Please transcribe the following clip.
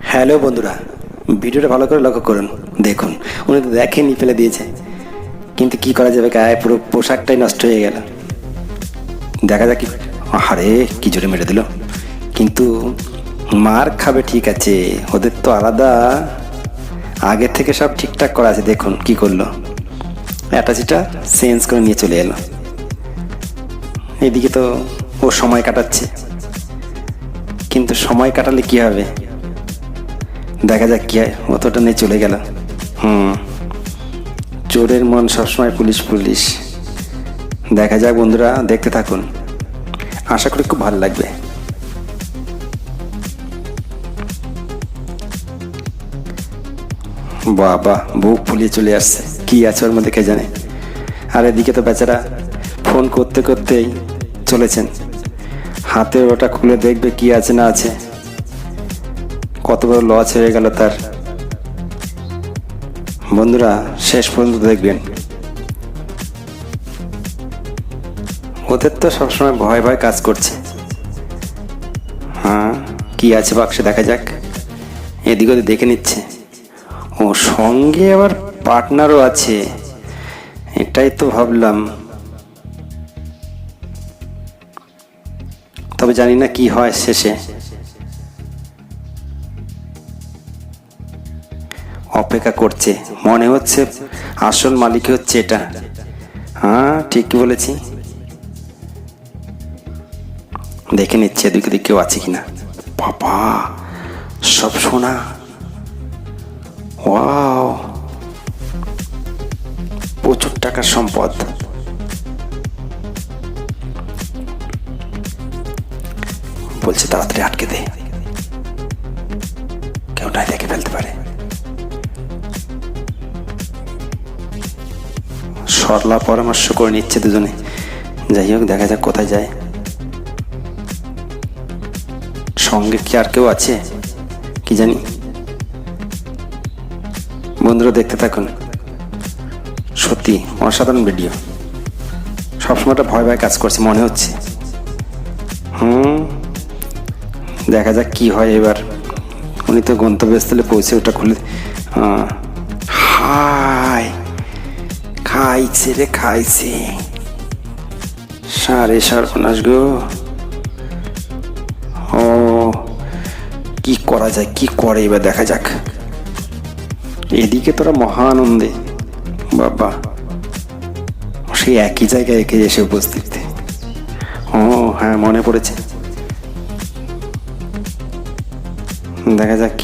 Hello বন্ধুরা, ভিডিওটা ভালো করে লক্ষ্য করুন, দেখুন। উনি তো দেখেনি ফেলে দিয়েছে। কিন্তু কি করা যাবে, গায়ে পুরো পোশাকটাই নষ্ট হয়ে গেল। দেখা যাক আরে কি জোরে মেরে দিল। কিন্তু মার খাবে ঠিক আছে, ওদের তো আলাদা। আগে থেকে সব ঠিকঠাক করা আছে, দেখুন কি করল। অ্যাটাচিটা চেঞ্জ করে নিয়ে চলে এলো। এদিকে তো ও সময় কাটাচ্ছে। কিন্তু সময় কাটালে কি হবে? দেখা যাক কি হয়, অতটা নিয়ে চলে গেল হুম। চোরের মন সবসময় পুলিশ পুলিশ। দেখা যাক বন্ধুরা, দেখতে থাকুন। আশা করি খুব ভালো লাগবে। বাবা, বুক ফুলিয়ে চলে আসছে। কি আছে ওর মধ্যে কে জানে? আর এদিকে তো বেচারা ফোন করতে করতেই চলেছেন। হাতে ওটা খুলে দেখবে কি আছে না আছে। কত বড় লস হয়ে গেল তার। বন্ধুরা, শেষ পর্যন্ত দেখবেন। ওদের তো সবসময় ভয় ভয় কাজ করছে। হ্যাঁ কি আছে বাক্সে দেখা যাক। এদিক ওদিক দেখে নিচ্ছে। ও, সঙ্গে আবার পার্টনারও আছে। এটাই তো ভাবলাম। তবে জানি না কি হয় শেষে। অপেক্ষা করছে। মনে হচ্ছে আসল মালিক হচ্ছে এটা। হ্যাঁ ঠিকই বলেছি। দেখে নিচ্ছে এদিকে দিকে কেউ আছে কিনা। বাবা, সব সোনা। ওয়াও। প্রচুর টাকার সম্পদ। বলছে তাড়াতাড়ি আটকে দে। সরলা পরামর্শ করে নিচ্ছে দুজনে। যাই হোক দেখা যাক কোথায় যায়। সঙ্গে কি আর কেউ আছে? কি জানি। বন্ধুরা দেখতে থাকুন। সত্যি অসাধারণ ভিডিও সবসময়টা ভয় ভয় কাজ করছে মনে হচ্ছে। হুম দেখা যাক কি হয় এবার। উনি তো গন্তব্যস্থলে পৌঁছে ওটা খুলে আহ, খাইছে রে, খাইছে। সারে সর্বনাশ গো। ও, কি করা যায়, কি করে এবার দেখা যাক। এদিকে তোরা মহা আনন্দে বাবা সেই একই জায়গায় একে এসে উপস্থিত। ও হ্যাঁ মনে পড়েছে। দেখা যাক